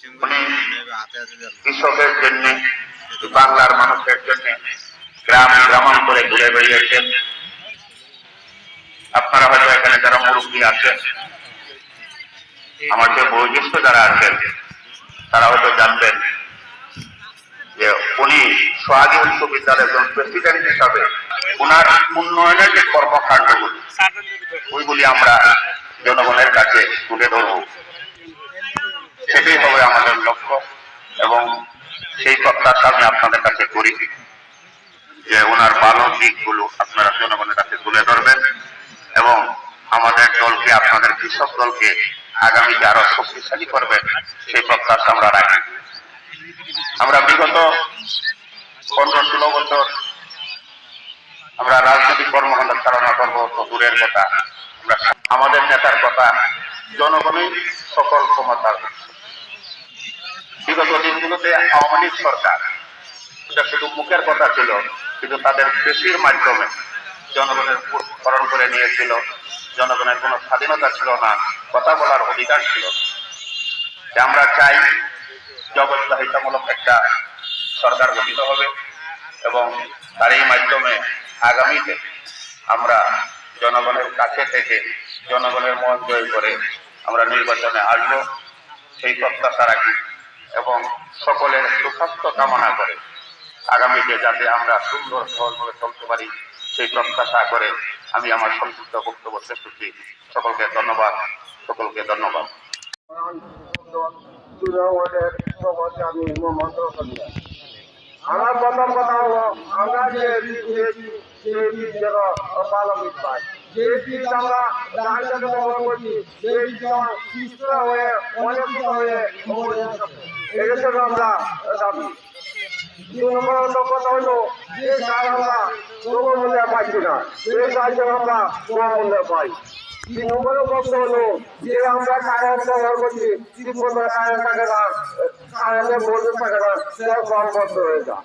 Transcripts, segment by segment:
উনি কৃষকের জন্য বাংলার মানুষের জন্য গ্রাম গ্রামান্তরে ঘুরে বেরিয়েছেন আপনারা হয়তো এখানে যারা মুরব্বী আছেন আমার যে বয়োজ্যেষ্ঠ যারা আছেন তারা হয়তো জানবেন যে উনি সোহাগী উচ্চ বিদ্যালয়ের একজন প্রেসিডেন্ট হিসাবে ওনার উন্নয়নের যে কর্মকাণ্ডগুলি ওইগুলি আমরা জনগণের কাছে তুলে ধরব সেটাই হবে আমাদের লক্ষ্য এবং সেই প্রত্যাশা আমি আপনাদের কাছে করি যে ওনার ভালো দিকগুলো আপনারা জনগণের কাছে তুলে ধরবেন এবং আমাদের দলকে, আপনাদের কৃষক দলকে আগামীতে আরও শক্তিশালী করবেন সেই প্রত্যাশা আমরা রাখি। আমরা বিগত পনেরো, ষোলো বছর আমরা রাজনৈতিক কর্মকাণ্ড চালনা করব দূরের কথা। আমরা আমাদের নেতার কথা, জনগণই সকল ক্ষমতার বিগত দিনগুলোতে আওয়ামী লীগ সরকার, এটা শুধু মুখের কথা ছিল, কিন্তু তাদের কৃষির মাধ্যমে জনগণের করণ করে নিয়েছিল। জনগণের কোনো স্বাধীনতা ছিল না, কথা বলার অধিকার ছিল। আমরা চাই জবাবদাহিতামূলক একটা সরকার গঠিত হবে এবং তার এই মাধ্যমে আগামীতে আমরা জনগণের কাছে থেকে জনগণের মন জয় করে আমরা নির্বাচনে আসব। সেই প্রত্যাশা রাখি। এবং সকলের সুস্বাস্থ্য কামনা করে আগামীতে যাতে আমরা সুন্দর সহজভাবে চলতে পারি সেই প্রত্যাশা করে আমি আমার সংক্ষিপ্ত বক্তব্য শেষ করছি সকলকে ধন্যবাদ সকলকে ধন্যবাদ আমার প্রথম কথা হলো আমরা যে পালবিত পাই যে বীজ আমরা ডাক্তারকে ব্যবহার করছি সেই বীজ সুস্থ হয়ে আমরা দাবি। দুই নম্বর কথা হলো, যে সার আমরা কোনো মূল্যে পাচ্ছি সেই সাহায্য আমরা কোনো মূল্যে পাই। তিন নম্বরের প্রশ্ন হলো, যে আমরা কারেন্ট ব্যবহার করছি ঠিক মতো কারেন্ট থাকে না কারেন্টের সেটা কম বন্ধ হয়ে যায়।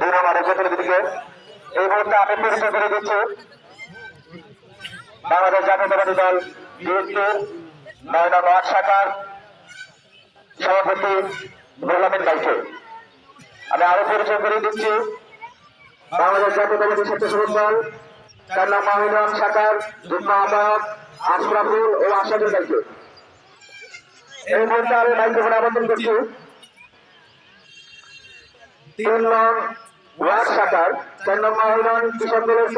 ধন্যবাদ এক্ষেত্রে দিদিকে এই মুহূর্তে আমি পরিচয় করে দিচ্ছি। বাংলাদেশ জাতীয়তাবাদী দল শাখার সভাপতি গোলামের দায়িত্বে আমি আরও পরিচয় করে দিচ্ছি। বাংলাদেশ জাতীয়তাবাদী স্বেচ্ছাসেবক দল, চার নম্বর মহিলান শাখার যুগ্ম আহ্বায়ক আশরাফুল ও আসাদের দায়িত্বে এই মুহূর্তে আমি করে আবেদন করছি। তিন নং চার নম্বর দলের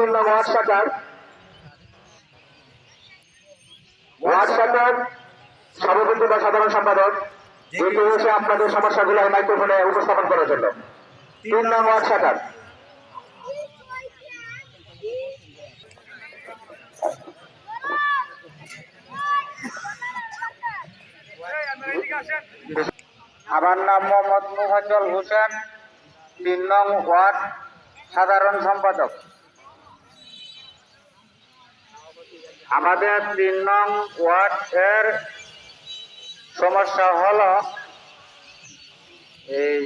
শাখার সভাপতি বা সাধারণ সম্পাদক এসে আপনাদের সমস্যাগুলো মাইক্রোফোনে উপস্থাপন করার জন্য। তিন আমার নাম মোহাম্মদ মুফাজ্জল হোসেন। তিন নং ওয়ার্ড, সাধারণ সম্পাদক। আমাদের তিন নং ওয়ার্ড এর সমস্যা হল এই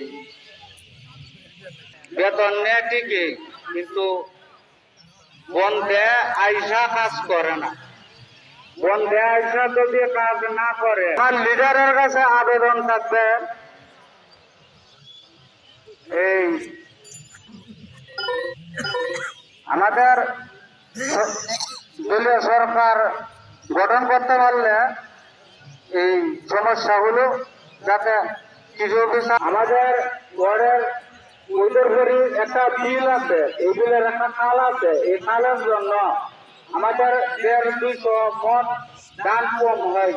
বেতন নেয় ঠিকই, কিন্তু বন্ধে আইসা কাজ করে না। বন্ধে আইসা যদি কাজ না করে লিডারের কাছে আবেদন থাকবে এই, আমাদের দলীয় সরকার গঠন করতে পারলে এই সমস্যাগুলো যাতে কিছু আমাদের ঘরের উদরপুরি একটা বিল আছে, এই বিলের একটা খাল আছে, এই খালের জন্য আমাদের দেড় দুইশো মন দান কম হয়।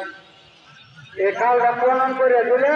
এই খালটা খনন করে দিলে